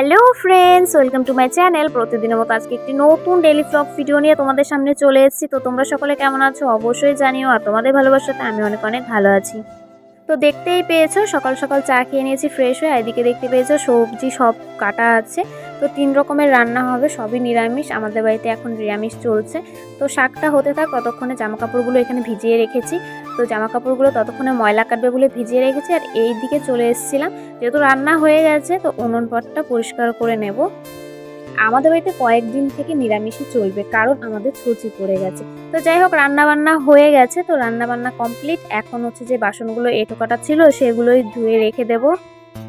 Hello friends welcome to my channel প্রতিদিনের মতো আজকে একটি নতুন ডেলি ফ্লগ ভিডিও নিয়ে তোমাদের সামনে চলে এসেছি। তো তোমরা সকলে কেমন আছো? অবশ্যই জানিও। আর তোমাদের ভালোবাসাতে আমি অনেক অনেক ভালো আছি। তো দেখতেই পেয়েছ, সকাল সকাল চা খেয়ে নিয়েছি ফ্রেশ হয়ে এদিকে দেখতে পেয়েছ সবজি সব কাটা আছে। তো তিন রকমের রান্না হবে, সবই নিরামিষ, আমাদের বাড়িতে এখন নিরামিষ চলছে। তো শাকটা হতে থাক, ততক্ষণে জামা কাপড়গুলো এখানে ভিজিয়ে রেখেছি। তো জামা কাপড়গুলো ততক্ষণে ময়লা কাটবে বলে ভিজিয়ে রেখেছি, আর এই দিকে চলে এসেছিলাম। যেহেতু রান্না হয়ে গেছে, তো উনুন পটটা পরিষ্কার করে নেব। আমাদের বাড়িতে কয়েকদিন থেকে নিরামিষই চলবে, কারণ আমাদের ছুচি পড়ে গেছে। তো যাই হোক, রান্নাবান্না হয়ে গেছে, তো রান্নাবান্না কমপ্লিট এখন হচ্ছে যে বাসনগুলো এঁটো কাটা ছিল, সেগুলোই ধুয়ে রেখে দেব।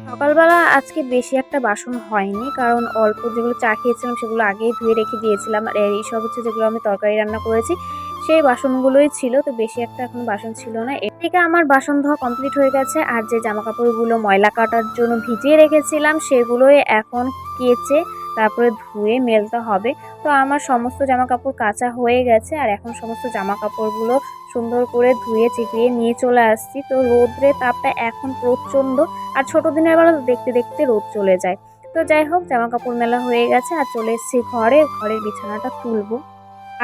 সকালবেলা আজকে বেশি একটা বাসন হয়নি, কারণ অল্প যেগুলো চা খেয়েছিলাম সেগুলো আগেই ধুয়ে রেখে দিয়েছিলাম। আর এই সব হচ্ছে যেগুলো আমি তরকারি রান্না করেছি, সেই বাসনগুলোই ছিল, তো বেশি একটা এখন বাসন ছিল না। এদিকে আমার বাসন ধোয়া কমপ্লিট হয়ে গেছে, আর যে জামা কাপড়গুলো ময়লা কাটার জন্য ভিজিয়ে রেখেছিলাম, সেগুলোই এখন কেচে তারপরে ধুয়ে মেলতে হবে। তো আমার সমস্ত জামা কাপড় কাঁচা হয়ে গেছে আর এখন সমস্ত জামা কাপড়গুলো সুন্দর করে ধুয়ে চিপিয়ে নিয়ে চলে আসছি। তো রোদ্রে তাপটা এখন প্রচণ্ড আর ছোটো দিনের বেলা দেখতে দেখতে রোদ চলে যায়। তো যাই হোক জামা কাপড় মেলা হয়ে গেছে আর চলে এসছি ঘরে। ঘরের বিছানাটা তুলবো।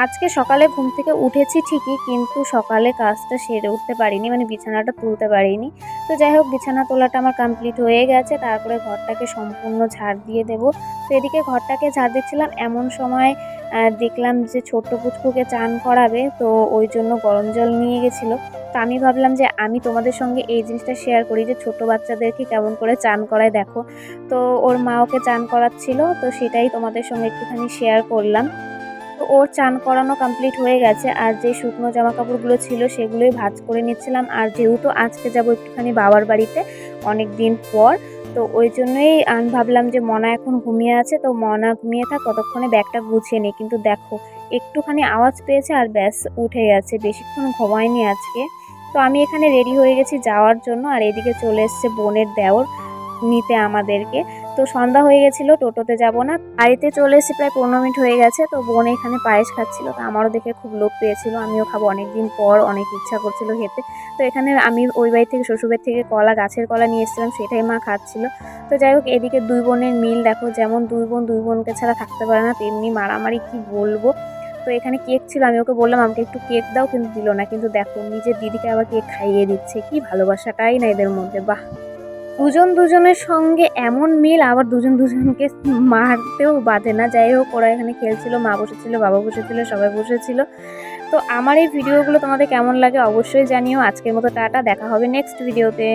আজকে সকালে ঘুম থেকে উঠেছি ঠিকই, কিন্তু সকালে কাজটা সেরে উঠতে পারিনি মানে বিছানাটা তুলতে পারিনি। তো যাই হোক, বিছানা তোলাটা আমার কমপ্লিট হয়ে গেছে, তারপরে ঘরটাকে সম্পূর্ণ ঝাড় দিয়ে দেব। তো এদিকে ঘরটাকে ঝাড় দিচ্ছিলাম, এমন সময় দেখলাম যে ছোট্ট পুচকুকে চান করাবে, তো ওই জন্য গরম জল নিয়ে গেছিল। তো আমি ভাবলাম যে আমি তোমাদের সঙ্গে এই জিনিসটা শেয়ার করি যে ছোট বাচ্চাদেরকে কেমন করে চান করায় দেখো। তো ওর মা ওকে চান করাচ্ছিল, তো সেটাই তোমাদের সঙ্গে একটুখানি শেয়ার করলাম। তো ওর চান করানো কমপ্লিট হয়ে গেছে আর যে শুকনো জামা কাপড়গুলো ছিল সেগুলোই ভাঁজ করে নিচ্ছিলাম। আর যেহেতু আজকে যাব একটুখানি বাবার বাড়িতে অনেক দিন পর, তো ওই জন্যই আমি ভাবলাম যে মনা এখন ঘুমিয়ে আছে, তো মনা ঘুমিয়ে থাক, ততক্ষণে ব্যাগটা গুছিয়ে নিই। কিন্তু দেখো, একটুখানি আওয়াজ পেয়েছে আর ব্যাস উঠে গেছে, বেশিক্ষণ ঘুমায়নি আজকে। তো আমি এখানে রেডি হয়ে গেছি যাওয়ার জন্য, আর এদিকে চলে এসছে বোনের দেওর, নিতে আমাদেরকে। তো সন্ধ্যা হয়ে গেছিল, টোটোতে যাব না। বাড়িতে চলে এসে প্রায় পনেরো মিনিট হয়ে গেছে, তো বোন এখানে পায়েস খাচ্ছিল, তো আমারও দেখে খুব লোভ পেয়েছিল। আমিও খাব অনেক দিন পর, অনেক ইচ্ছা করছিল খেতে। তো এখানে আমি ওই বাড়ি থেকে, শ্বশুরবাড়ি থেকে কলা, গাছের কলা নিয়ে এসেছিলাম, সেটাই মা খাচ্ছিল। তো যাই হোক, এদিকে দুই বোনের মিল দেখো, যেমন দুই বোন, দুই বোনকে ছাড়া থাকতে পারে না, তেমনি মারামারি কি বলব? তো এখানে কেক ছিল, আমি ওকে বললাম, আমাকে একটু কেক দাও, কিন্তু দিল না। কিন্তু দেখো, নিজের দিদিকে আবার কেক খাইয়ে দিচ্ছে, কি ভালোবাসাটাই না এদের মধ্যে, বাহ! দুজন দুজনের সঙ্গে এমন মিল, আবার দুজন দুজনকে মারতেও বাধে না। যাই হোক, ওরা এখানে খেলছিল, মা বসেছিল, বাবা বসেছিল, সবাই বসেছিল। তো আমার এই ভিডিওগুলো তোমাদের কেমন লাগে অবশ্যই জানিও। আজকের মতো টাটা, দেখা হবে নেক্সট ভিডিওতে